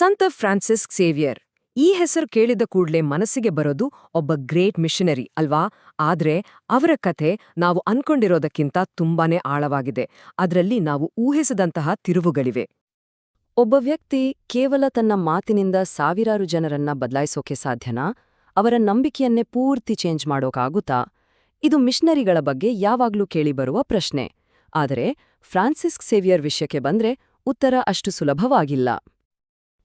ಸಂತ Francis saviour ಈ ಹೆಸರು ಕೇಳಿದ ಕೂಡಲೇ ಮನಸ್ಸಿಗೆ ಬರೋದು ಒಬ್ಬ ಗ್ರೇಟ್ ಮಿಷನರಿ, ಅಲ್ವಾ? ಆದ್ರೆ ಅವರ ಕಥೆ ನಾವು ಅನ್ಕೊಂಡಿರೋದಕ್ಕಿಂತ ತುಂಬಾನೇ ಆಳವಾಗಿದೆ. ಅದರಲ್ಲಿ ನಾವು ಊಹಿಸದಂತಹ ತಿರುವುಗಳಿವೆ. ಒಬ್ಬ ವ್ಯಕ್ತಿ ಕೇವಲ ತನ್ನ ಮಾತಿನಿಂದ ಸಾವಿರಾರು ಜನರನ್ನ ಬದಲಾಯಿಸೋಕೆ ಸಾಧ್ಯನಾ? ಅವರ ನಂಬಿಕೆಯನ್ನೇ ಪೂರ್ತಿ ಚೇಂಜ್ ಮಾಡೋಕಾಗುತ್ತಾ? ಇದು ಮಿಷನರಿಗಳ ಬಗ್ಗೆ ಯಾವಾಗ್ಲೂ ಕೇಳಿಬರುವ ಪ್ರಶ್ನೆ. ಆದರೆ ಫ್ರಾನ್ಸಿಸ್ ಸೇವಿಯರ್ ವಿಷಯಕ್ಕೆ ಬಂದ್ರೆ ಉತ್ತರ ಅಷ್ಟು ಸುಲಭವಾಗಿಲ್ಲ.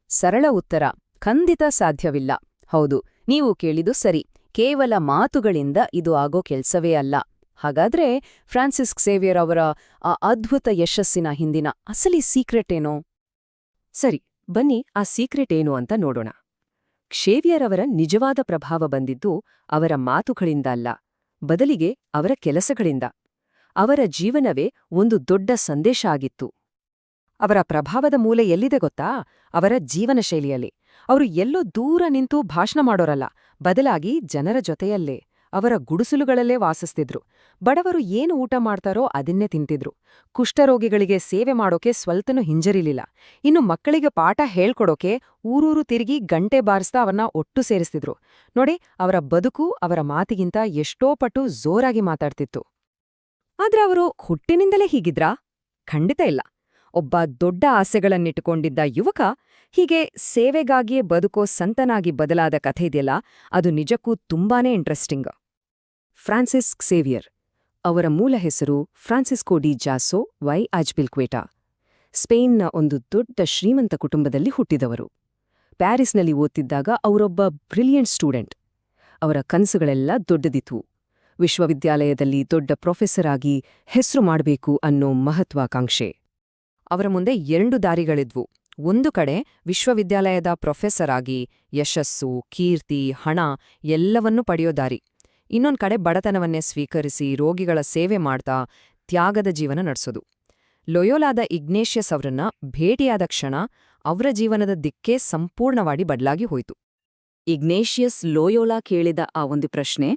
ಸರಳ ಉತ್ತರ. ಖಂಡಿತ ಸಾಧ್ಯವಿಲ್ಲ. ಹೌದು, ನೀವು ಕೇಳಿದು ಸರಿ. ಕೇವಲ ಮಾತುಗಳಿಂದ ಇದು ಆಗೋ ಕೆಲ್ಸವೇ ಅಲ್ಲ. ಹಾಗಾದ್ರೆ ಫ್ರಾನ್ಸಿಸ್ ಸೇವಿಯರ್ ಅವರ ಆ ಅದ್ಭುತ ಯಶಸ್ಸಿನ ಹಿಂದಿನ ಅಸಲಿ ಸೀಕ್ರೆಟ್ ಏನೋ? ಸರಿ, ಬನ್ನಿ ಆ ಸೀಕ್ರೆಟ್ ಏನು ಅಂತ ನೋಡೋಣ. ಕ್ಷೇವಿಯರ್ ಅವರ ನಿಜವಾದ ಪ್ರಭಾವ ಬಂದಿದ್ದು ಅವರ ಮಾತುಗಳಿಂದ ಅಲ್ಲ, ಬದಲಿಗೆ ಅವರ ಕೆಲಸಗಳಿಂದ. ಅವರ ಜೀವನವೇ ಒಂದು ದೊಡ್ಡ ಸಂದೇಶ ಆಗಿತ್ತು. ಅವರ ಪ್ರಭಾವದ ಮೂಲೆ ಎಲ್ಲಿದೆ ಗೊತ್ತಾ? ಅವರ ಜೀವನ ಶೈಲಿಯಲ್ಲಿ. ಅವರು ಎಲ್ಲೋ ದೂರ ನಿಂತು ಭಾಷಣ ಮಾಡೋರಲ್ಲ, ಬದಲಾಗಿ ಜನರ ಜೊತೆಯಲ್ಲೇ, ಅವರ ಗುಡಿಸಲುಗಳಲ್ಲೇ ವಾಸಿಸ್ತಿದ್ರು. ಬಡವರು ಏನು ಊಟ ಮಾಡ್ತಾರೋ ಅದನ್ನೇ ತಿಂತಿದ್ರು. ಕುಷ್ಠರೋಗಿಗಳಿಗೆ ಸೇವೆ ಮಾಡೋಕೆ ಸ್ವಲ್ಪನೂ ಹಿಂಜರಿಲಿಲ್ಲ. ಇನ್ನು ಮಕ್ಕಳಿಗೆ ಪಾಠ ಹೇಳ್ಕೊಡೋಕೆ ಊರೂರು ತಿರುಗಿ ಗಂಟೆ ಬಾರಿಸ್ತಾ ಅವನ್ನ ಒಟ್ಟು ಸೇರಿಸ್ತಿದ್ರು. ನೋಡಿ, ಅವರ ಬದುಕು ಅವರ ಮಾತಿಗಿಂತ ಎಷ್ಟೋ ಪಟ್ಟು ಜೋರಾಗಿ ಮಾತಾಡ್ತಿತ್ತು. ಆದ್ರೆ ಅವರು ಹುಟ್ಟಿನಿಂದಲೇ ಹೀಗಿದ್ರಾ? ಖಂಡಿತ ಇಲ್ಲ. ಒಬ್ಬ ದೊಡ್ಡ ಆಸೆಗಳನ್ನಿಟ್ಟುಕೊಂಡಿದ್ದ ಯುವಕ ಹೀಗೆ ಸೇವೆಗಾಗಿಯೇ ಬದುಕೋ ಸಂತನಾಗಿ ಬದಲಾದ ಕಥೆ ಇದೆಯಲ್ಲ, ಅದು ನಿಜಕ್ಕೂ ತುಂಬಾನೇ ಇಂಟ್ರೆಸ್ಟಿಂಗ್ ಫ್ರಾನ್ಸಿಸ್ ಸೇವಿಯರ್ ಅವರ ಮೂಲ ಹೆಸರು Francisco de Jaso y Azpilcueta ಸ್ಪೇನ್ನ ಒಂದು ದೊಡ್ಡ ಶ್ರೀಮಂತ ಕುಟುಂಬದಲ್ಲಿ ಹುಟ್ಟಿದವರು. ಪ್ಯಾರಿಸ್ನಲ್ಲಿ ಓದ್ತಿದ್ದಾಗ ಅವರೊಬ್ಬ ಬ್ರಿಲಿಯಂಟ್ ಸ್ಟೂಡೆಂಟ್. ಅವರ ಕನಸುಗಳೆಲ್ಲ ದೊಡ್ಡದಿತ್ತು. ವಿಶ್ವವಿದ್ಯಾಲಯದಲ್ಲಿ ದೊಡ್ಡ ಪ್ರೊಫೆಸರ್ ಆಗಿ ಹೆಸರು ಮಾಡಬೇಕು ಅನ್ನೋ ಮಹತ್ವಾಕಾಂಕ್ಷೆ. ಅವರ ಮುಂದೆ ಎರಡು ದಾರಿಗಳಿದ್ವು. ಒಂದು ಕಡೆ ವಿಶ್ವವಿದ್ಯಾಲಯದ ಪ್ರೊಫೆಸರ್ ಆಗಿ ಯಶಸ್ಸು, ಕೀರ್ತಿ, ಹಣ ಎಲ್ಲವನ್ನೂ ಪಡೆಯೋ ದಾರಿ. ಇನ್ನೊಂದು ಕಡೆ ಬಡತನವನ್ನೇ ಸ್ವೀಕರಿಸಿ ರೋಗಿಗಳ ಸೇವೆ ಮಾಡ್ತಾ ತ್ಯಾಗದ ಜೀವನ ನಡೆಸೋದು. ಲೊಯೋಲಾದ ಇಗ್ನೇಷಿಯಸ್ ಅವರನ್ನ ಭೇಟಿಯಾದ ಕ್ಷಣ ಅವರ ಜೀವನದ ದಿಕ್ಕೇ ಸಂಪೂರ್ಣವಾಗಿ ಬದಲಾಗಿ ಹೋಯಿತು. ಇಗ್ನೇಷಿಯಸ್ ಲೋಯೋಲಾ ಕೇಳಿದ ಆ ಒಂದು ಪ್ರಶ್ನೆ,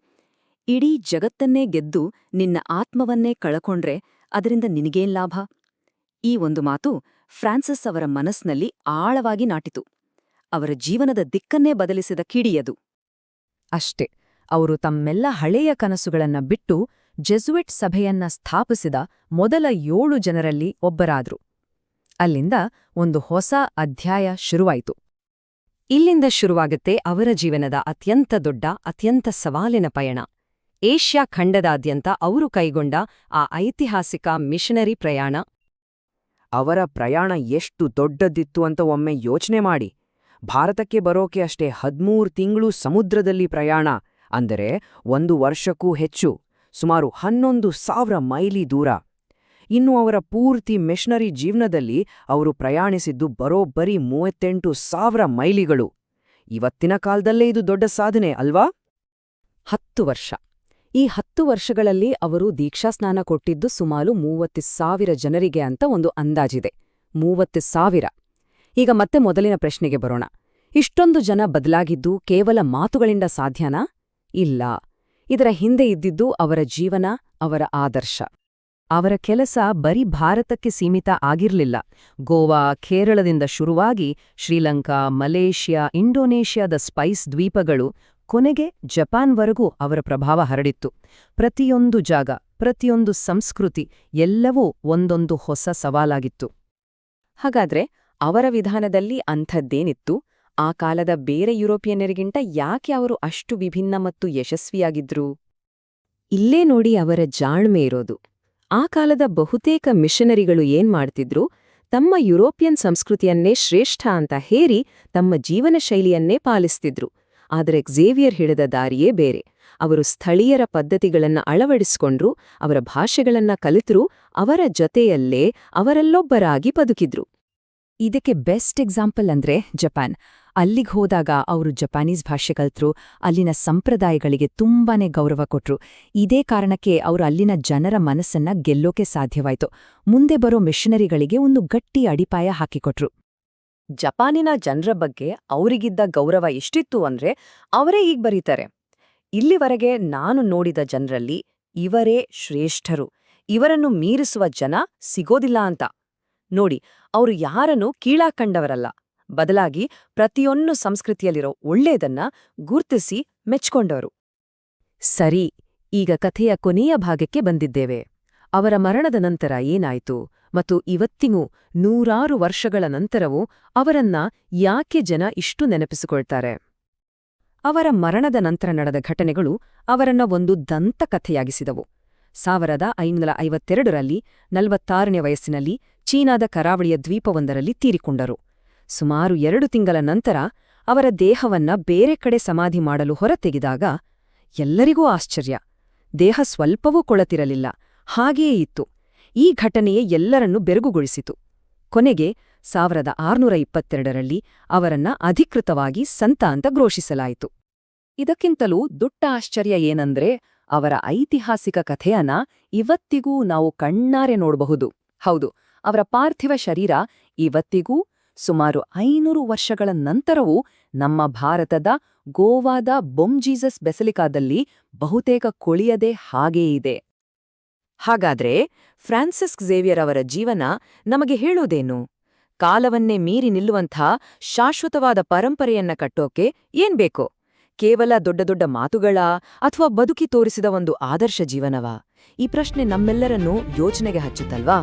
ಇಡೀ ಜಗತ್ತನ್ನೇ ಗೆದ್ದು ನಿನ್ನ ಆತ್ಮವನ್ನೇ ಕಳಕೊಂಡ್ರೆ ಅದರಿಂದ ನಿನಗೇನ್ ಲಾಭ? ಈ ಒಂದು ಮಾತು ಫ್ರಾನ್ಸಿಸ್ ಅವರ ಮನಸ್ಸಿನಲ್ಲಿ ಆಳವಾಗಿ ನಾಟಿತು. ಅವರ ಜೀವನದ ದಿಕ್ಕನ್ನೇ ಬದಲಿಸಿದ ಕಿಡಿಯದು ಅಷ್ಟೇ, ಅವರು ತಮ್ಮೆಲ್ಲ ಹಳೆಯ ಕನಸುಗಳನ್ನ ಬಿಟ್ಟು ಜೆಸುವೆಟ್ ಸಭೆಯನ್ನ ಸ್ಥಾಪಿಸಿದ ಮೊದಲ ಏಳು ಜನರಲ್ಲಿ ಒಬ್ಬರಾದ್ರು. ಅಲ್ಲಿಂದ ಒಂದು ಹೊಸ ಅಧ್ಯಾಯ ಶುರುವಾಯಿತು. ಇಲ್ಲಿಂದ ಶುರುವಾಗುತ್ತೆ ಅವರ ಜೀವನದ ಅತ್ಯಂತ ದೊಡ್ಡ, ಅತ್ಯಂತ ಸವಾಲಿನ ಪಯಣ. ಏಷ್ಯಾ ಖಂಡದಾದ್ಯಂತ ಅವರು ಕೈಗೊಂಡ ಆ ಐತಿಹಾಸಿಕ ಮಿಷನರಿ ಪ್ರಯಾಣ. ಅವರ ಪ್ರಯಾಣ ಎಷ್ಟು ದೊಡ್ಡದಿತ್ತು ಅಂತ ಒಮ್ಮೆ ಯೋಚನೆ ಮಾಡಿ. ಭಾರತಕ್ಕೆ ಬರೋಕೆ ಅಷ್ಟೇ ಹದ್ಮೂರು ತಿಂಗಳು ಸಮುದ್ರದಲ್ಲಿ ಪ್ರಯಾಣ, ಅಂದರೆ ಒಂದು ವರ್ಷಕ್ಕೂ ಹೆಚ್ಚು, ಸುಮಾರು ಹನ್ನೊಂದು ಸಾವಿರ ಮೈಲಿ ದೂರ. ಇನ್ನು ಅವರ ಪೂರ್ತಿ ಮಿಷನರಿ ಜೀವನದಲ್ಲಿ ಅವರು ಪ್ರಯಾಣಿಸಿದ್ದು ಬರೋಬ್ಬರಿ ಮೂವತ್ತೆಂಟು ಸಾವಿರ ಮೈಲಿಗಳು. ಇವತ್ತಿನ ಕಾಲದಲ್ಲೇ ಇದು ದೊಡ್ಡ ಸಾಧನೆ, ಅಲ್ವಾ? ಹತ್ತು ವರ್ಷ. ಈ ಹತ್ತು ವರ್ಷಗಳಲ್ಲಿ ಅವರು ದೀಕ್ಷಾಸ್ನಾನ ಕೊಟ್ಟಿದ್ದು ಸುಮಾರು ಮೂವತ್ತು ಸಾವಿರ ಜನರಿಗೆ ಅಂತ ಒಂದು ಅಂದಾಜಿದೆ. ಮೂವತ್ತು ಸಾವಿರ. ಈಗ ಮತ್ತೆ ಮೊದಲಿನ ಪ್ರಶ್ನೆಗೆ ಬರೋಣ. ಇಷ್ಟೊಂದು ಜನ ಬದಲಾಗಿದ್ದು ಕೇವಲ ಮಾತುಗಳಿಂದ ಸಾಧ್ಯನಾ? ಇಲ್ಲ. ಇದರ ಹಿಂದೆ ಇದ್ದಿದ್ದು ಅವರ ಜೀವನ, ಅವರ ಆದರ್ಶ. ಅವರ ಕೆಲಸ ಬರೀ ಭಾರತಕ್ಕೆ ಸೀಮಿತ ಆಗಿರಲಿಲ್ಲ. ಗೋವಾ, ಕೇರಳದಿಂದ ಶುರುವಾಗಿ ಶ್ರೀಲಂಕಾ, ಮಲೇಷ್ಯಾ, ಇಂಡೋನೇಷ್ಯಾದ ಸ್ಪೈಸ್ ದ್ವೀಪಗಳು ಕೊನೆಗೆ ಜಪಾನ್ವರೆಗೂ ಅವರ ಪ್ರಭಾವ ಹರಡಿತ್ತು. ಪ್ರತಿಯೊಂದು ಜಾಗ, ಪ್ರತಿಯೊಂದು ಸಂಸ್ಕೃತಿ ಎಲ್ಲವೂ ಒಂದೊಂದು ಹೊಸ ಸವಾಲಾಗಿತ್ತು. ಹಾಗಾದ್ರೆ ಅವರ ವಿಧಾನದಲ್ಲಿ ಅಂಥದ್ದೇನಿತ್ತು? ಆ ಕಾಲದ ಬೇರೆ ಯುರೋಪಿಯನ್ನರಿಗಿಂತ ಯಾಕೆ ಅವರು ಅಷ್ಟು ವಿಭಿನ್ನ ಮತ್ತು ಯಶಸ್ವಿಯಾಗಿದ್ರು? ಇಲ್ಲೇ ನೋಡಿ ಅವರ ಜಾಣ್ಮೆ ಇರೋದು. ಆ ಕಾಲದ ಬಹುತೇಕ ಮಿಷನರಿಗಳು ಏನ್ ಮಾಡ್ತಿದ್ರು? ತಮ್ಮ ಯುರೋಪಿಯನ್ ಸಂಸ್ಕೃತಿಯನ್ನೇ ಶ್ರೇಷ್ಠ ಅಂತ ಹೇರಿ ತಮ್ಮ ಜೀವನ ಶೈಲಿಯನ್ನೇ ಪಾಲಿಸ್ತಿದ್ರು. ಆದರೆ ಝೇವಿಯರ್ ಹಿಡಿದ ದಾರಿಯೇ ಬೇರೆ. ಅವರು ಸ್ಥಳೀಯರ ಪದ್ಧತಿಗಳನ್ನು ಅಳವಡಿಸಿಕೊಂಡ್ರು, ಅವರ ಭಾಷೆಗಳನ್ನ ಕಲಿತರು, ಅವರ ಜೊತೆಯಲ್ಲೇ ಅವರಲ್ಲೊಬ್ಬರಾಗಿ ಬದುಕಿದ್ರು. ಇದಕ್ಕೆ ಬೆಸ್ಟ್ ಎಕ್ಸಾಂಪಲ್ ಅಂದ್ರೆ ಜಪಾನ್. ಅಲ್ಲಿಗೆ ಹೋದಾಗ ಅವರು ಜಪಾನೀಸ್ ಭಾಷೆ ಕಲಿತರು, ಅಲ್ಲಿನ ಸಂಪ್ರದಾಯಗಳಿಗೆ ತುಂಬಾನೇ ಗೌರವ ಕೊಟ್ರು. ಇದೇ ಕಾರಣಕ್ಕೆ ಅವರು ಅಲ್ಲಿನ ಜನರ ಮನಸ್ಸನ್ನ ಗೆಲ್ಲೋಕೆ ಸಾಧ್ಯವಾಯಿತು. ಮುಂದೆ ಬರೋ ಮಿಷನರಿಗಳಿಗೆ ಒಂದು ಗಟ್ಟಿ ಅಡಿಪಾಯ ಹಾಕಿಕೊಟ್ರು. ಜಪಾನಿನ ಜನರ ಬಗ್ಗೆ ಅವರಿಗಿದ್ದ ಗೌರವ ಎಷ್ಟಿತ್ತು ಅಂದ್ರೆ ಅವರೇ ಈಗ ಬರೀತಾರೆ. ಇಲ್ಲಿವರೆಗೆ ನಾನು ನೋಡಿದ ಜನರಲ್ಲಿ ಇವರೇ ಶ್ರೇಷ್ಠರು. ಇವರನ್ನು ಮೀರಿಸುವ ಜನ ಸಿಗೋದಿಲ್ಲ ಅಂತ. ನೋಡಿ, ಅವರು ಯಾರನ್ನು ಕೀಳಾಕಂಡವರಲ್ಲ. ಬದಲಾಗಿ ಪ್ರತಿಯೊಂದು ಸಂಸ್ಕೃತಿಯಲ್ಲಿರೋ ಒಳ್ಳೆಯದನ್ನ ಗುರ್ತಿಸಿ ಮೆಚ್ಕೊಂಡವರು. ಸರಿ, ಈಗ ಕಥೆಯ ಕೊನೆಯ ಭಾಗಕ್ಕೆ ಬಂದಿದ್ದೇವೆ. ಅವರ ಮರಣದ ನಂತರ ಏನಾಯಿತು ಮತ್ತು ಇವತ್ತಿಗೂ ನೂರಾರು ವರ್ಷಗಳ ನಂತರವೂ ಅವರನ್ನ ಯಾಕೆ ಜನ ಇಷ್ಟು ನೆನಪಿಸಿಕೊಳ್ತಾರೆ? ಅವರ ಮರಣದ ನಂತರ ನಡೆದ ಘಟನೆಗಳು ಅವರನ್ನ ಒಂದು ದಂತಕಥೆಯಾಗಿಸಿದವು ಸಾವಿರದ ಐನೂರ ಐವತ್ತೆರಡರಲ್ಲಿ ನಲವತ್ತಾರನೇ ವಯಸ್ಸಿನಲ್ಲಿ ಚೀನಾದ ಕರಾವಳಿಯ ದ್ವೀಪವೊಂದರಲ್ಲಿ ತೀರಿಕೊಂಡರು. ಸುಮಾರು ಎರಡು ತಿಂಗಳ ನಂತರ ಅವರ ದೇಹವನ್ನ ಬೇರೆ ಕಡೆ ಸಮಾಧಿ ಮಾಡಲು ಹೊರತೆಗೆದಾಗ ಎಲ್ಲರಿಗೂ ಆಶ್ಚರ್ಯ. ದೇಹ ಸ್ವಲ್ಪವೂ ಕೊಳತಿರಲಿಲ್ಲ. ಹಾಗೆಯೇ ಇತ್ತು. ಈ ಘಟನೆಯೇ ಎಲ್ಲರನ್ನೂ ಬೆರಗುಗೊಳಿಸಿತು. ಕೊನೆಗೆ ಸಾವಿರದ ಆರುನೂರ ಇಪ್ಪತ್ತೆರಡರಲ್ಲಿ ಅವರನ್ನ ಅಧಿಕೃತವಾಗಿ ಸಂತ ಅಂತ ಘೋಷಿಸಲಾಯಿತು. ಇದಕ್ಕಿಂತಲೂ ದೊಡ್ಡ ಆಶ್ಚರ್ಯ ಏನಂದ್ರೆ ಅವರ ಐತಿಹಾಸಿಕ ಕಥೆಯನ್ನ ಇವತ್ತಿಗೂ ನಾವು ಕಣ್ಣಾರೆ ನೋಡಬಹುದು. ಹೌದು, ಅವರ ಪಾರ್ಥಿವ ಶರೀರ ಇವತ್ತಿಗೂ ಸುಮಾರು ಐನೂರು ವರ್ಷಗಳ ನಂತರವೂ ನಮ್ಮ ಭಾರತದ ಗೋವಾದ ಬೊಂಜೀಸಸ್ ಬೆಸಲಿಕಾದಲ್ಲಿ ಬಹುತೇಕ ಕೊಳಿಯದೆ ಹಾಗೇ ಇದೆ. ಹಾಗಾದ್ರೆ ಫ್ರಾನ್ಸಿಸ್ ಝೇವಿಯರ್ ಅವರ ಜೀವನ ನಮಗೆ ಹೇಳೋದೇನು? ಕಾಲವನ್ನೇ ಮೀರಿ ನಿಲ್ಲುವಂಥ ಶಾಶ್ವತವಾದ ಪರಂಪರೆಯನ್ನ ಕಟ್ಟೋಕೆ ಏನ್ ಬೇಕೋ? ಕೇವಲ ದೊಡ್ಡ ದೊಡ್ಡ ಮಾತುಗಳ ಅಥವಾ ಬದುಕಿ ತೋರಿಸಿದ ಒಂದು ಆದರ್ಶ ಜೀವನವಾ? ಈ ಪ್ರಶ್ನೆ ನಮ್ಮೆಲ್ಲರನ್ನೂ ಯೋಚನೆಗೆ ಹಚ್ಚುತ್ತಲ್ವಾ?